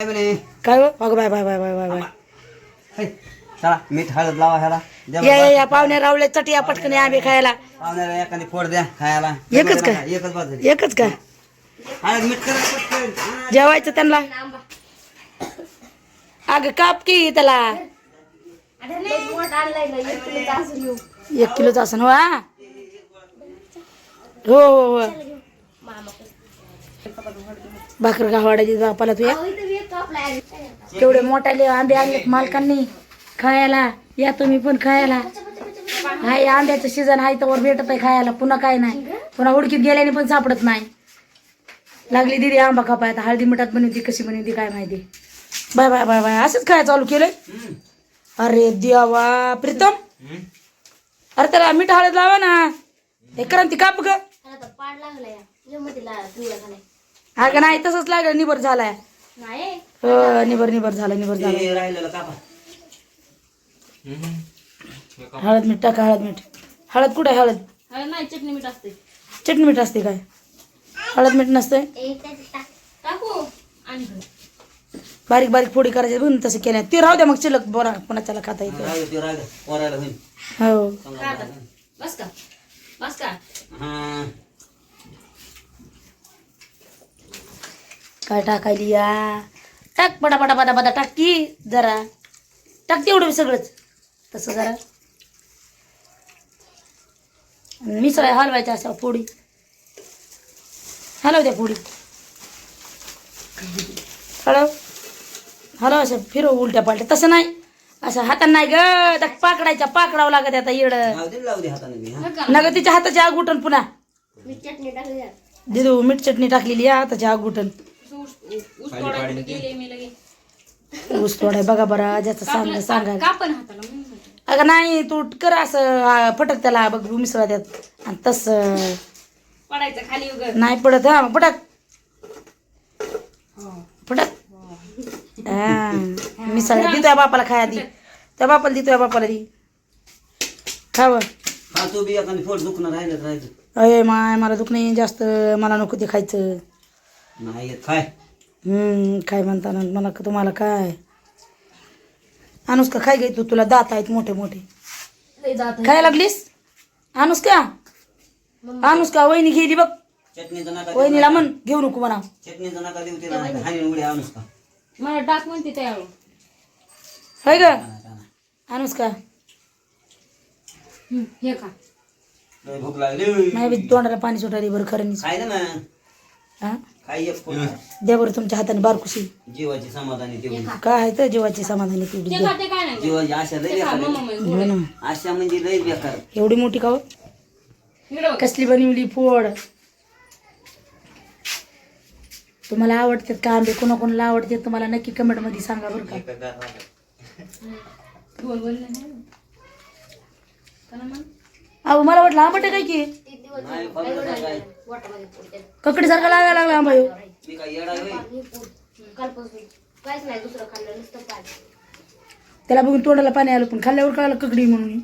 काय हो? अगं bye bye bye bye bye bye. चला मीठ हळद लावा ह्याला. या या बाबा. या पाहुणे रावले चटी या पटकन आंबे खायला. पाहुण्याला एखादी फोड द्या खायला. एकच का? एकच बाजू. एकच का? हळद मीठ करा पटकन. जेवायचं त्यांना? अगं काप की त्याला? एक किलोच असं हो हा? हो हो हो. भाकर गावाडाची बापाला तुया केवढे मोठाले आंबे आणलेत मालकांनी खायला. या तुम्ही पण खायला. हाय आंब्याचं सीझन आहे तर भेटत आहे खायला. पुन्हा काय नाही. पुन्हा उडकीत गेल्याने पण सापडत नाही. लागली दिदी आंबा कापाय आता हळदी मिठात बनवती कशी बनवती काय माहिती. Bye bye bye bye. असंच खायला चालू केलंय. अरे देवा प्रीतम. अरे त्याला मीठ हळद लावा ना. हे क्रांती काप ग. अगं नाही तसंच लागलं निबर झालाय. हो निबर निबर झालं निबर झालं. ते राहिलेलं कापा हळद मीठ टाका हळद मीठ. हळद कुठे आहे हळद? नाही चटणी मीठ असते चटणी मीठ असते काय? हळद मीठ नसते टाकू. आणि घे. बारीक बारीक फोडी करायची बघ तसं केल्या. ते राहू द्या मग चिलक बोरा पुन्हा त्याला खाता येते राहिलं ते राहिलं पोरायला होईल. हो. का. बस का? बस का? हा. काय टाकायली या? टाक पटा पटा पटा पटा टाक की जरा. टाक तेवढं सगळंच. तसं जरा. मिसळ हलवायच्या अशा पोळी हलव द्या पोळी हळव. हलव असं फिरव उलट्या पालट्या. तसं नाही. असं हाताने नाही ग. त्या पाकडायच्या पाकडावं लागत आता येड लावू दे लावू दे हाताने मी हा. नग तिच्या हाताची आग उठण पुन्हा. दिदू मीठ चटणी टाकलेली आहे हाताची आग उठण ऊस ऊस तोडायला गेले मी लगे ऊस तोडाय बघा बरं ज्याचं सांग सांगा. का पण हाताला म्हणून म्हणते. अगं नाही तू कर असं आ, फटक त्याला बघ मिसळा त्यात आणि तसं. पडायचं खाली उघड नाही पडत हा फटक फटक हा. मिसळ देतोय बापाला खाया दी त्या बापाला देतोय बापाला दी खावं. हा तू बी एखादी फोड दुखणं राहिलं राहायचं अय माय मला दुख नाही जास्त. मला नको ते खायचं. नाही येत काय? हम्म काय म्हणता ना मला का- तुम्हाला काय? अनुष्का काय घे तू? तुला दात आहेत मोठे मोठे. लय जात खायला लागलीस? अनुष्का? अनुष्का वहिनी गेली बघ. चटणीचं नका देऊ. वहिनीला म्हण घेऊ नको म्हणा. चटणीचं नका देऊ तिला. नाही हानी उडी आणूस का मला डाक म्हणते त्यावेळी होय ग. अनुष्का. हम्म, हे का लय भूक लागली. नाही बी तोंडाला पाणी सुटायला बरं खरं नाही. खाय ना. हा? एक द्या बरं तुमच्या हाताने बारकुशी. जीवाची समाधानी तेवढी काय आहे तर जीवाची समाधानी तेवढी ते द्या का ते काय नाही. जीवाची आशा लय बेकार आहे. हो ना. आशा म्हणजे लय बेकार एवढी मोठी का हो? कसली बनवली फोड? तुम्हाला आवडतात का आंबे? कोणा कोणाला आवडते तुम्हाला नक्की कमेंटमध्ये सांगा बरं का. नाही? अहो मला वाटलं आंबट आहे काय की? नाही फक्त काय ककडी सारखा लागायला लागला आंबा ह्यो. मी काय येडा होय त्याला बघून तोंडाला पाणी आलं पण खाल्ल्यावर कळालं ककडी म्हणून.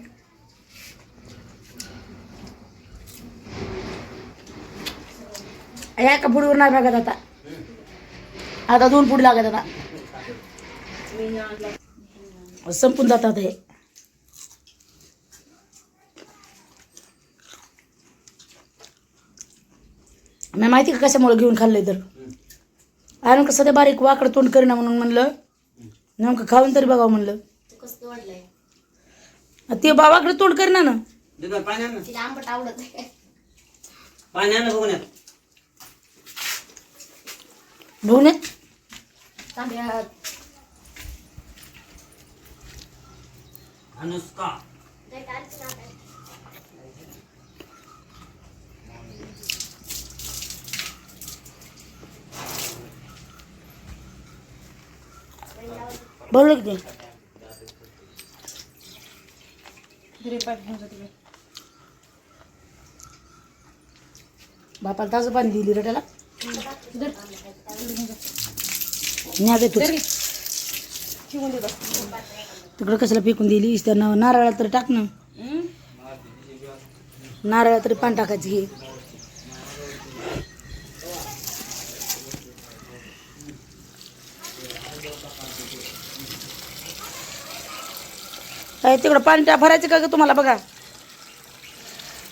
या एका पुडीवर नाही भागत आता. आता दोन पुडी लागत आता. संपून जातात हे. मी माहिती का कशामुळे घेऊन खाल्लंय तर? आणि कसं ते बारीक वाकड तोंड करीना म्हणून म्हणलं. नेमकं खाऊन तरी बघावं म्हणलं. ते बाबाकडे तोंड करीना ना ये. अनुष्का. बोललो की ते घरी पाठ घेऊन जा तिकडे. बापाला ताजं पाणी दिली रे त्याला. न्या दे बस. तिकडं कशाला फेकून दिली त्यांना नारळात तरी टाक ना? नारळात तरी पाणी टाकायचं तिकडं पाणी त्या भरायचं का ग तुम्हाला बघा?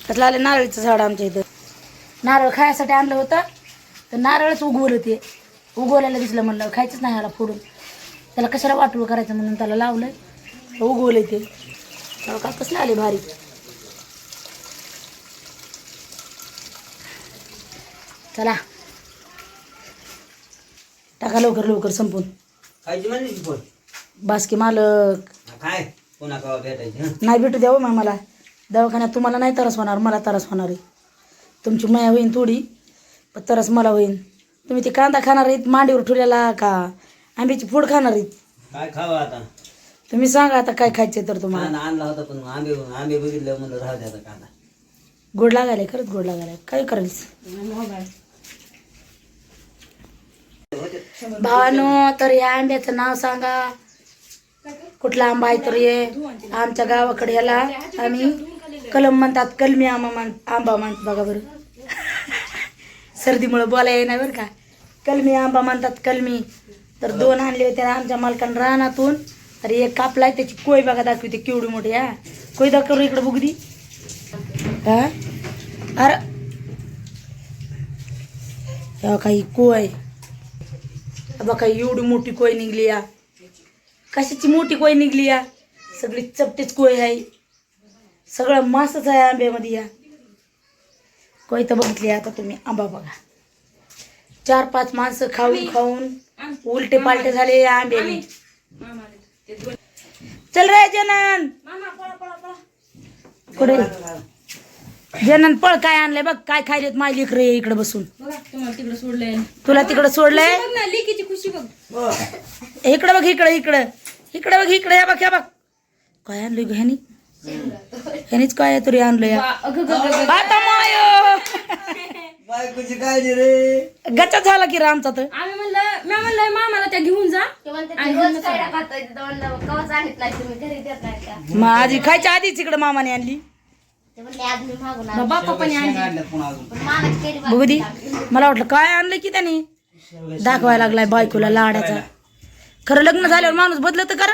त्यातलं आले नारळीचं झाड आमच्या इथं. नारळ खायसाठी आणलं होतं तर नारळच उगवलं ते. उगवलेलं दिसलं म्हणलं खायचंच नाही ह्याला फोडून. त्याला कशाला वाटूळ करायचं म्हणून त्याला लावलं उगवलं ते. का कसलं आले भारी. चला. टाका लवकर लवकर संपून. बासकी मालक. काय भेटायची हं? नाही भेटू द्यावं मग मला. दवाखान्यात तुम्हाला नाही तरस होणार मला तरस होणार आहे. तुमची माया होईन थोडी पण तरस मला होईन. तुम्ही ते कांदा खाणार आहेत मांडीवर ठेवलेला का? आंब्याची फूड खाणार आहेत. काय खावं आता? तुम्ही सांगा आता काय खायचे तर तुम्हाला. कांदा आणला होता पण आंबे आंबे बघितलं म्हणलं राहू द्या आता कांदा. गोड लागायला खरंच गोड लागायला. काय करायचं? भावानो तर या आंब्याचं नाव सांगा. कुठला आंबा आहे तर ये. आमच्या गावाकडे याला आम्ही कलम म्हणतात कलमी आंबा मान आंबा म्हणतात बघा बरं. सर्दीमुळं बोलाय येणार बरं का. कलमी आंबा म्हणतात कलमी. तर दोन आणले होते आमच्या मालकानं रानातून. तर एक कापलाय त्याची कोय बघा दाखवते केवढी मोठी हा. कोय दाखव इकडे बुगदी हा? अरे. काही कोय. बघा एवढी मोठी कोय निघली या. कशाची मोठी कोय निघली या? सगळी चपटीच कोय आहे? सगळं मासच आहे आंब्यामध्ये या. कोय तर बघितली आता तुम्ही? आंबा बघा. चार पाच माणसं खाऊन खाऊन उलटे पालटे झाले या आंब्याने. चल रे जनन. पुढे जनन पळ काय आणलंय बघ. काय खायलेत माय लेकर इकडे बसून. बघा तुम्हाला तिकडे सोडलंय. तुला तिकडे सोडलंय? बघ ना लेकीची खुशी बघ. इकडे बघ इकडे इकडे. इकडे बघ इकडे या बघ या बघ. काय आणलंय ग ह्यानी? ह्यानीच काय तरी गं, गं. आता माय बायकोची काळजी रे. गच्चा झाला की रामचा तर. आम्ही म्हणलं मी म्हणलंय मामाला त्या घेऊन जा. आधी खायच्या आधीच इकडे मामाने आणली. बाप्पा पण आणली बघू दे मला वाटलं काय आणलं की त्याने? दाखवायला लागलाय बायकोला लाडाचा. खरं लग्न झाल्यावर माणूस बदलत तर करा.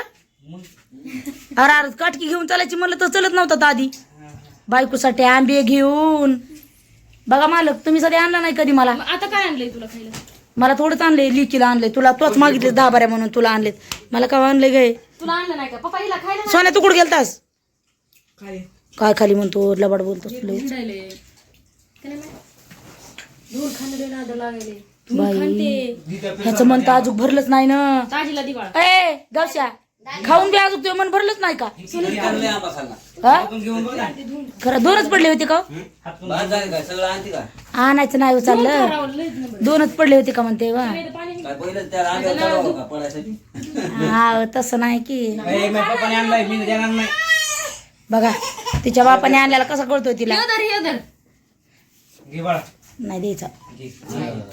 अरे अरे काटकी घेऊन चालायची म्हणलं तर चलत नव्हतं आधी. बायकोसाठी आंबे घेऊन. बघा मालक तुम्ही सध्या आणला नाही कधी मला? आता काय आणलंय तुला खायला? मला थोडंच आणले लिकीला आणले तुला तोच मागितले दहा बाऱ्या म्हणून तुला आणलेत. मला काय आणले गे तुला आणलं नाही का? पप्पा हिला खायला नाही. सोन्या तू कुठं गेलतास? काय खाली म्हणतो लबाड? धूर नाद लागायले. धूर बाई. ह्याचं मन तर अजून भरलंच नाही ना. ताजीला दिवाळा. ए गवश्या खाऊन बी अजून तुझं मन भरलंच नाही का? हा? खरं दोनच पडले होते का? आणायचं नाही हो चाललं. दोनच पडले होते का म्हणते वा? पडायसाठी हा तसं नाही की. बघा तिच्या बापाने आणल्याला कसा कळतोय तिला? नाही द्यायचा.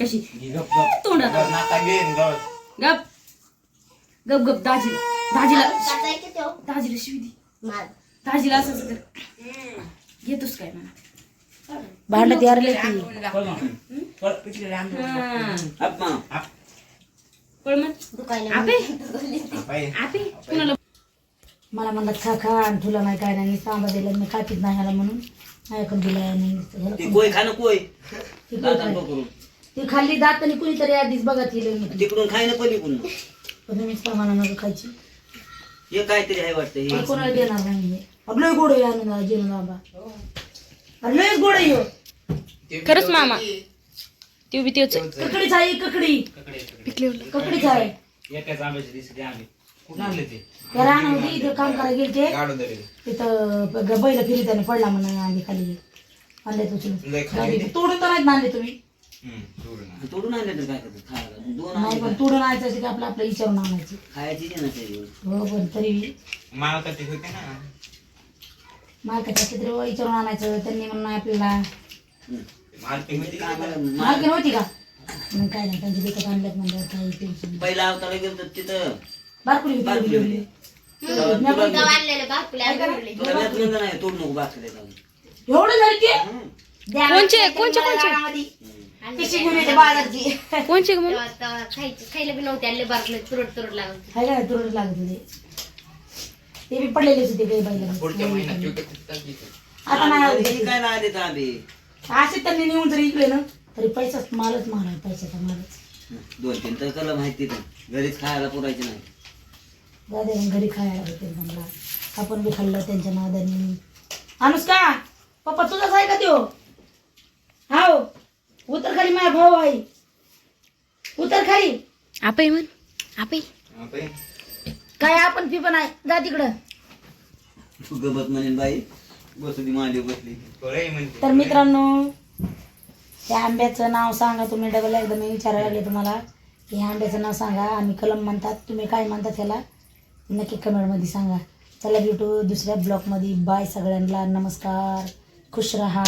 कशी? गप गप. गप गप. गप. दाजीला. दाजीला. दाजीला शिवी दे. दाजीला असंच कर. घेतोस काय मला भांडत यारले हा. मला म्हणलं खा खा आणि तुला नाही काय नाही सांगा दिला मी खातीत नाही ह्याला म्हणून. ऐकून दिला नाही ह्याला ती कोय कोय? ती कोय दातान खाय. पकडून. ती खाल्ली दात आणि कुणीतरी आधीच बघा ती. तिकडून खाय ना पली पुन्हा पण मला नका खायची. हे काहीतरी आहे वाटतं हे. कोणाला देणार नाही हे. अरे लय गोड आहे आणून जेवण बाबा. अरे लय गोड आहे ह्यो. खरंच मामा. ते बी तेच ककडीच आहे ककडी. ककडीच आहे. एकाच आंब्याचे दिसते आंबे कुठं आणले ते? त्या रानामध्ये इथं काम करायला गेलते तिथं बैल फिरी त्याने पडला म्हणून आधी खाली आणले. तुझे तोडून तर नाहीत आणले तुम्ही. तोडून आणले. तर काय करतात? खायला दोन नाही तोडून आणायचं असेल की आपलं आपलं विचारून आणायचं. खायची ना ते. हो पण तरी होते ना. मालकाच्या चित्र विचारून आणायचं. त्यांनी म्हणून आपल्याला. मालकी होती नव्हती का? मग काय नाही त्यांची विकत आणल्यात म्हणजे काही टेन्शन नाही. पहिला अवताला गेलो तर तिथं. बारकुली होती बारकुली. एवढी होती. एवढी. तुला मी आपण- तुला त्यात म्हणलं नाही तोड नको बाकी एवढं झाली की? कोणचे कोणचे कोणचे? पिशी घेऊन येते बाजारची. कोणचे ग मग तेव्हा तेव्हा खायचे. खायला बी नव्हते आले बारकले तुरट तुरट लागत हाय का तुरंत लागत होते. ते बी पडलेलेच होते काही पुढच्या बाईला महिन्यात आता नाही. काय आम्ही. असे त्यांनी नेऊन जरी इकडे ना तरी पैसाच मालच आहे पैशाचा मालच. दोन तीन तर कला माहिती नाही घरीच खायला पुरायचे नाही. दादा घरी खायला होते म्हणला आपण बी खाल्लं त्यांच्या नादानी. अनुष्का पप्पा तुझाच आहे का त्यो? हाव उतर खाली माझा भाऊ आहे उतर खाली. आपे म्हण. आपे आपण काय आपण पी पण आहे. जा तिकडं. गबत म्हणेन बाई बसू दी मांडी बसली म्हणते तर मित्रांनो त्या आंब्याचं नाव सांगा तुम्ही. डबल एकदा मी विचारायला लागले तुम्हाला. की आंब्याचं नाव सांगा. आम्ही कलम म्हणतात. तुम्ही काय म्हणतात ह्याला? नक्की कमेंटमध्ये सांगा. चला भेटू दुसऱ्या ब्लॉगमध्ये. बाय सगळ्यांना. नमस्कार. खुश रहा.